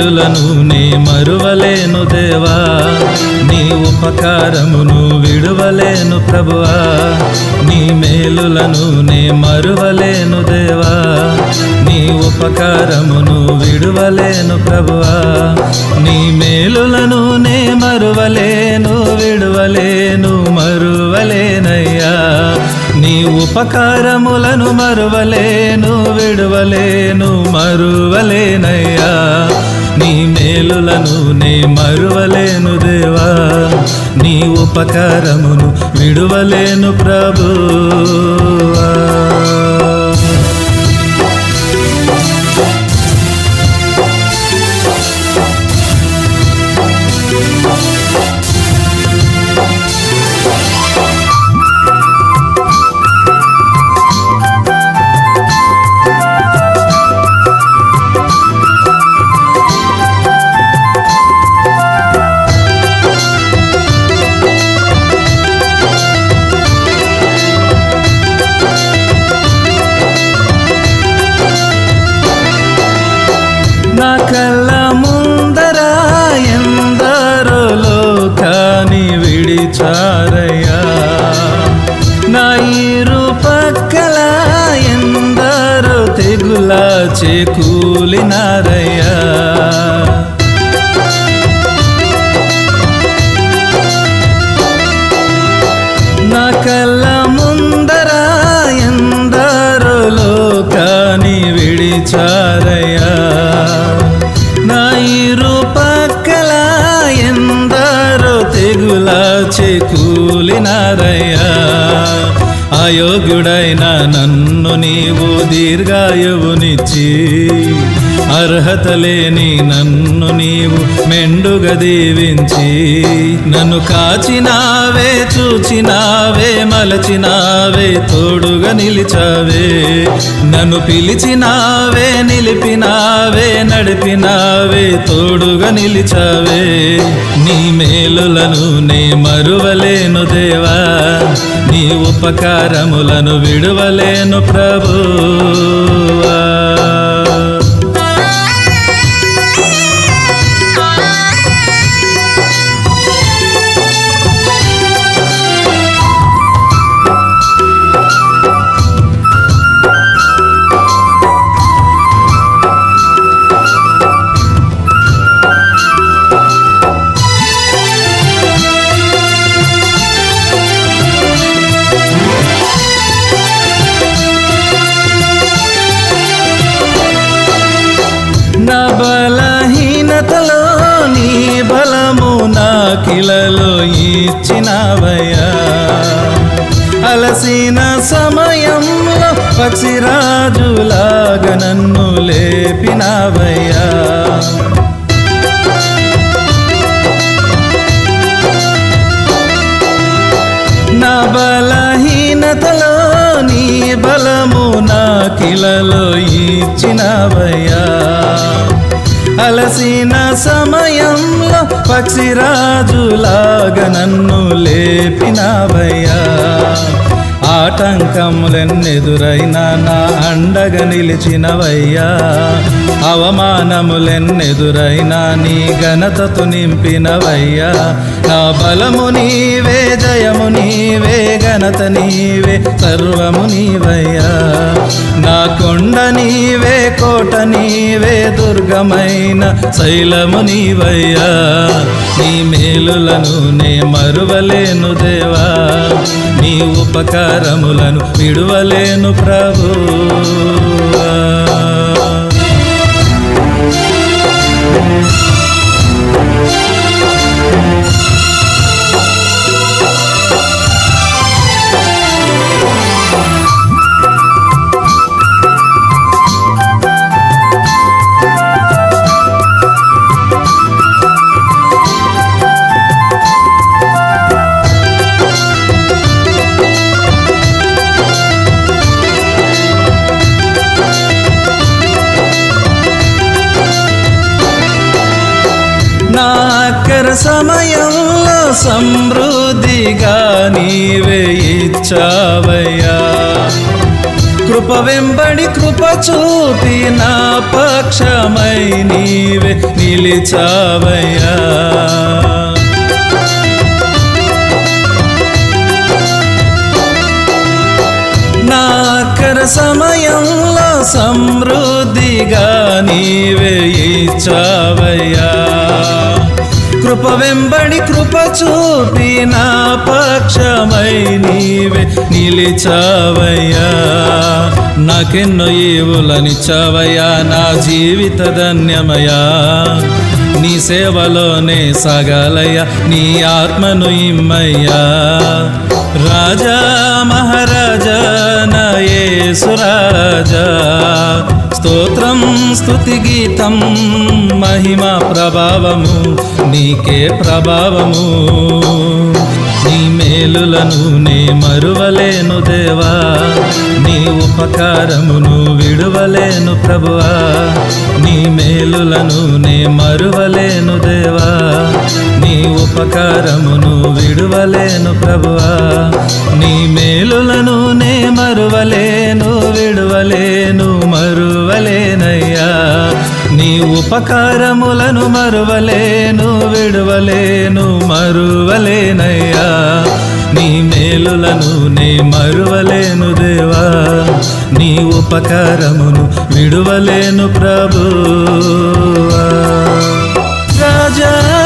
మేలులను నే మరువలేను దేవా. నీ ఉపకారమును విడువలేను ప్రభువా. నీ మేలులను నే మరువలేను దేవా. నీ ఉపకారమును విడువలేను ప్రభువా. నీ మేలులను నే మరువలేను విడువలేను మరువలేనయ్యా. నీ ఉపకారములను మరువలేను విడువలేను మరువలేనయ్యా. నీ మేలులను నే మరువలేను దేవా. నీ ఉపకారమును విడువలేను ప్రభువా. విడిచారయ్యా నా ఇరు పక్కల ఎందరో తెగుల చేకూలినారయ్యా. దీర్ఘాయువునిచ్చి అర్హత లేని నన్ను నీవు మెండుగా దీవించి. నన్ను కాచినావే చూచినావే మలచినావే తోడుగా నిలిచావే. నన్ను పిలిచినావే నిలిపినావే నడిపినావే తోడుగా నిలిచావే. నీ మేలులను నే మరువలేను దేవా. ఉపకారములను విడువలేను ప్రభువా ఇచ్చినవయ్యా అలసిన సమయంలో పక్షిరాజులాగా నన్ను లేపినావయ్యా. నా బలహీనతలో నీ బలము నా కిలలో ఇచ్చినవయ్యా. అలసిన సమయంలో పక్షిరాజులాగా నన్ను లేపినావయ్యా. ఆటంకములెన్నెదురైనా నా అండగా నిలిచినవయ్యా. అవమానములెన్నెదురైనా నీ ఘనతతో నింపినవయ్యా. నా బలము నీవే జయము నీవే ఘనత నీవే సర్వము నీవయ్యా. నా కొండ నీవే కోట నీవే దుర్గమైన శైలము నీవయ్యా. నీ మేలులను నే మరువలేను దేవా. నీ ఉపకారములను విడువలేను ప్రభువా సమయంలో సమృద్ధిగా నీవే ఇచ్చావయ్యా. కృప వెంబడి కృప చూపి నా పక్షమై నీవే నిలిచావయ్యా. నా సమయంలో సమృద్ధిగా నీవే ఇచ్చావయ్యా. కృప వెంబడి కృప చూపి నా పక్షమై నీవే నిలిచావయ్యా. నాకెన్నో ఈవులనిచ్చావయ్యా నా జీవిత ధన్యమయా నీ సేవలోనే సాగాలయ్యా నీ ఆత్మను ఇమ్మయ్యా. రాజా మహారాజా నా నయేసురాజా స్తోత్రం స్తుతి గీతం మహిమ ప్రభావము నీకే ప్రభావము. నీ మేలులను నే మరువలేను దేవా నీ ఉపకారమును విడువలేను ప్రభువా నీ మేలులను నే మరువలేను దేవా. నీ ఉపకారమును విడువలేను ప్రభువా. నీ మేలులను నే మరువలేను విడువలేను మరువలేనయ్యా. నీ ఉపకారములను మరువలేను విడువలేను మరువలేనయ్యా. నీ మేలులను నే మరువలేను దేవా. నీ ఉపకారమును విడువలేను ప్రభువా. రాజా